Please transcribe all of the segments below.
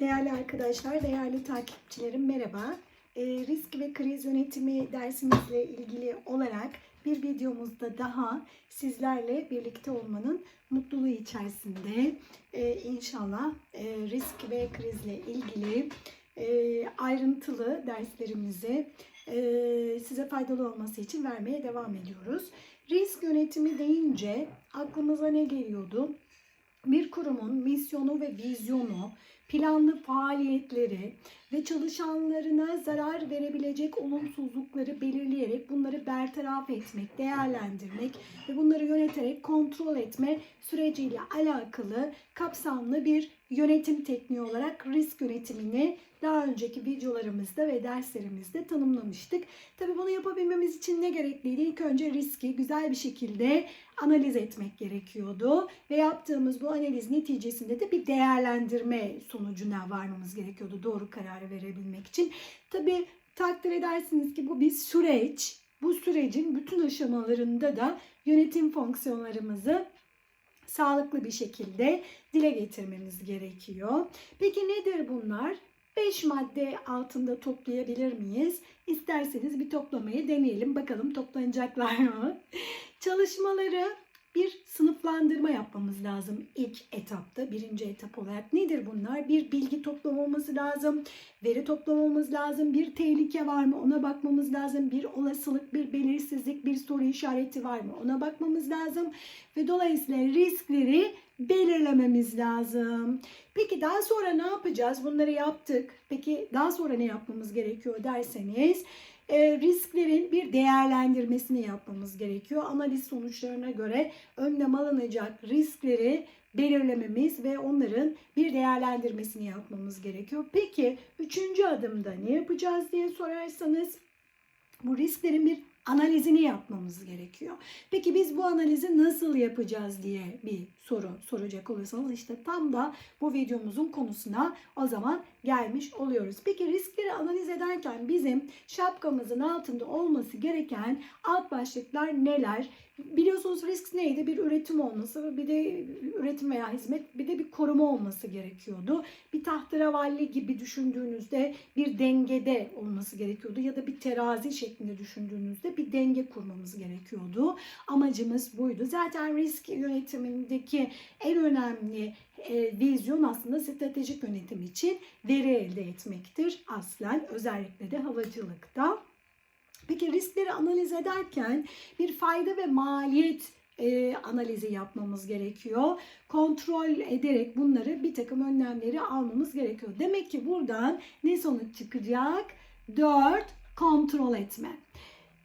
Değerli arkadaşlar, değerli takipçilerim merhaba. Ee, risk ve kriz yönetimi dersimizle ilgili olarak bir videomuzda daha sizlerle birlikte olmanın mutluluğu içerisinde Ee, inşallah e, risk ve krizle ilgili e, ayrıntılı derslerimizi e, size faydalı olması için vermeye devam ediyoruz. Risk yönetimi deyince aklımıza ne geliyordu? bir kurumun misyonu ve vizyonu, planlı faaliyetleri ve çalışanlarına zarar verebilecek olumsuzlukları belirleyerek bunları bertaraf etmek, değerlendirmek ve bunları yöneterek kontrol etme süreciyle alakalı kapsamlı bir yönetim tekniği olarak risk yönetimini daha önceki videolarımızda ve derslerimizde tanımlamıştık. Tabii bunu yapabilmemiz için ne gerekliydi? İlk önce riski güzel bir şekilde analiz etmek gerekiyordu ve yaptığımız bu analiz neticesinde de bir değerlendirme sonucuna varmamız gerekiyordu doğru kararı verebilmek için. Tabii takdir edersiniz ki bu bir süreç. Bu sürecin bütün aşamalarında da yönetim fonksiyonlarımızı sağlıklı bir şekilde dile getirmemiz gerekiyor. Peki nedir bunlar? 5 madde altında toplayabilir miyiz? İsterseniz bir toplamayı deneyelim. Bakalım toplanacaklar mı? Çalışmaları bir sınıflandırma yapmamız lazım ilk etapta, birinci etap olarak. Nedir bunlar? Bir bilgi toplamamız lazım, veri toplamamız lazım, bir tehlike var mı ona bakmamız lazım, bir olasılık, bir belirsizlik, bir soru işareti var mı ona bakmamız lazım. Ve dolayısıyla riskleri belirlememiz lazım. Peki daha sonra ne yapacağız? Bunları yaptık. Peki daha sonra ne yapmamız gerekiyor derseniz e, risklerin bir değerlendirmesini yapmamız gerekiyor. Analiz sonuçlarına göre önlem alınacak riskleri belirlememiz ve onların bir değerlendirmesini yapmamız gerekiyor. Peki üçüncü adımda ne yapacağız diye sorarsanız bu risklerin bir analizini yapmamız gerekiyor. Peki biz bu analizi nasıl yapacağız diye bir soru soracak olursanız işte tam da bu videomuzun konusuna o zaman gelmiş oluyoruz. Peki riskleri analiz ederken bizim şapkamızın altında olması gereken alt başlıklar neler? Biliyorsunuz risk neydi? Bir üretim olması, bir de üretim veya hizmet, bir de bir koruma olması gerekiyordu. Bir tahterevalli gibi düşündüğünüzde bir dengede olması gerekiyordu ya da bir terazi şeklinde düşündüğünüzde bir denge kurmamız gerekiyordu. Amacımız buydu. Zaten risk yönetimindeki en önemli e, vizyon aslında stratejik yönetim için veri elde etmektir. Aslen özellikle de havacılıkta. Peki riskleri analiz ederken bir fayda ve maliyet e, analizi yapmamız gerekiyor. Kontrol ederek bunları bir takım önlemleri almamız gerekiyor. Demek ki buradan ne sonuç çıkacak? 4. Kontrol etme.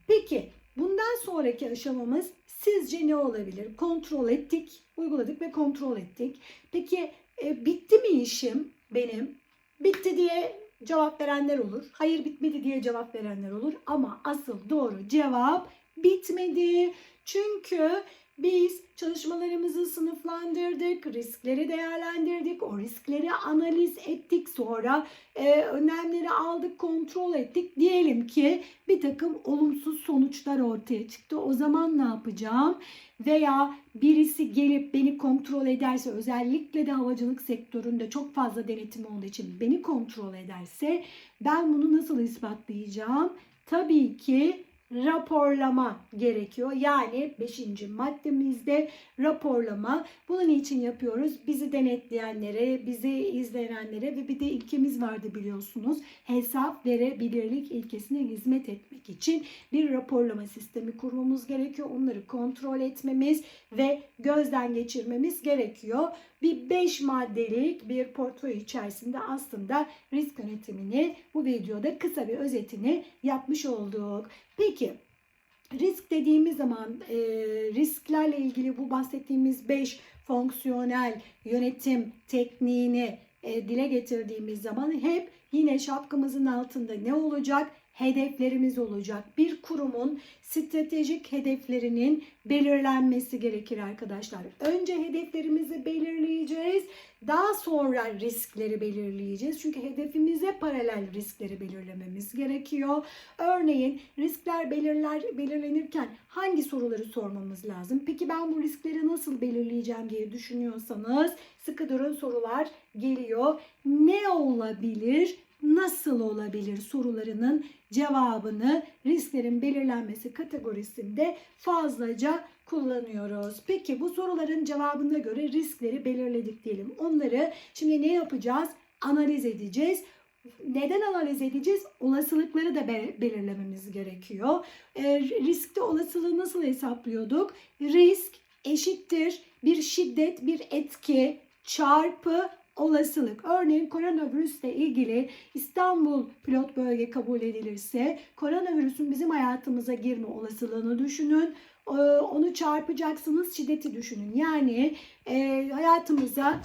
Peki bundan sonraki aşamamız sizce ne olabilir? Kontrol ettik, uyguladık ve kontrol ettik. Peki e, bitti mi işim benim? Bitti diye cevap verenler olur. Hayır bitmedi diye cevap verenler olur. Ama asıl doğru cevap bitmedi. Çünkü biz çalışmalarımızı sınıflandırdık, riskleri değerlendirdik, o riskleri analiz ettik, sonra e, önlemleri aldık, kontrol ettik. Diyelim ki bir takım olumsuz sonuçlar ortaya çıktı. O zaman ne yapacağım? Veya birisi gelip beni kontrol ederse, özellikle de havacılık sektöründe çok fazla denetim olduğu için beni kontrol ederse ben bunu nasıl ispatlayacağım? Tabii ki raporlama gerekiyor. Yani 5. maddemizde raporlama. Bunun için yapıyoruz. Bizi denetleyenlere, bizi izleyenlere ve bir de ilkemiz vardı biliyorsunuz. Hesap verebilirlik ilkesine hizmet etmek için bir raporlama sistemi kurmamız gerekiyor. Onları kontrol etmemiz ve gözden geçirmemiz gerekiyor. Bir 5 maddelik bir portföy içerisinde aslında risk yönetimini bu videoda kısa bir özetini yapmış olduk. Peki risk dediğimiz zaman e, risklerle ilgili bu bahsettiğimiz 5 fonksiyonel yönetim tekniğini e, dile getirdiğimiz zaman hep yine şapkamızın altında ne olacak? hedeflerimiz olacak. Bir kurumun stratejik hedeflerinin belirlenmesi gerekir arkadaşlar. Önce hedeflerimizi belirleyeceğiz. Daha sonra riskleri belirleyeceğiz. Çünkü hedefimize paralel riskleri belirlememiz gerekiyor. Örneğin riskler belirler belirlenirken hangi soruları sormamız lazım? Peki ben bu riskleri nasıl belirleyeceğim diye düşünüyorsanız sıkı durun sorular geliyor. Ne olabilir? Nasıl olabilir sorularının cevabını risklerin belirlenmesi kategorisinde fazlaca kullanıyoruz. Peki bu soruların cevabına göre riskleri belirledik diyelim. Onları şimdi ne yapacağız? Analiz edeceğiz. Neden analiz edeceğiz? Olasılıkları da be- belirlememiz gerekiyor. E, riskte olasılığı nasıl hesaplıyorduk? Risk eşittir bir şiddet, bir etki çarpı olasılık. Örneğin koronavirüsle ilgili İstanbul pilot bölge kabul edilirse koronavirüsün bizim hayatımıza girme olasılığını düşünün. Ee, Onu çarpacaksınız şiddeti düşünün. Yani e, hayatımıza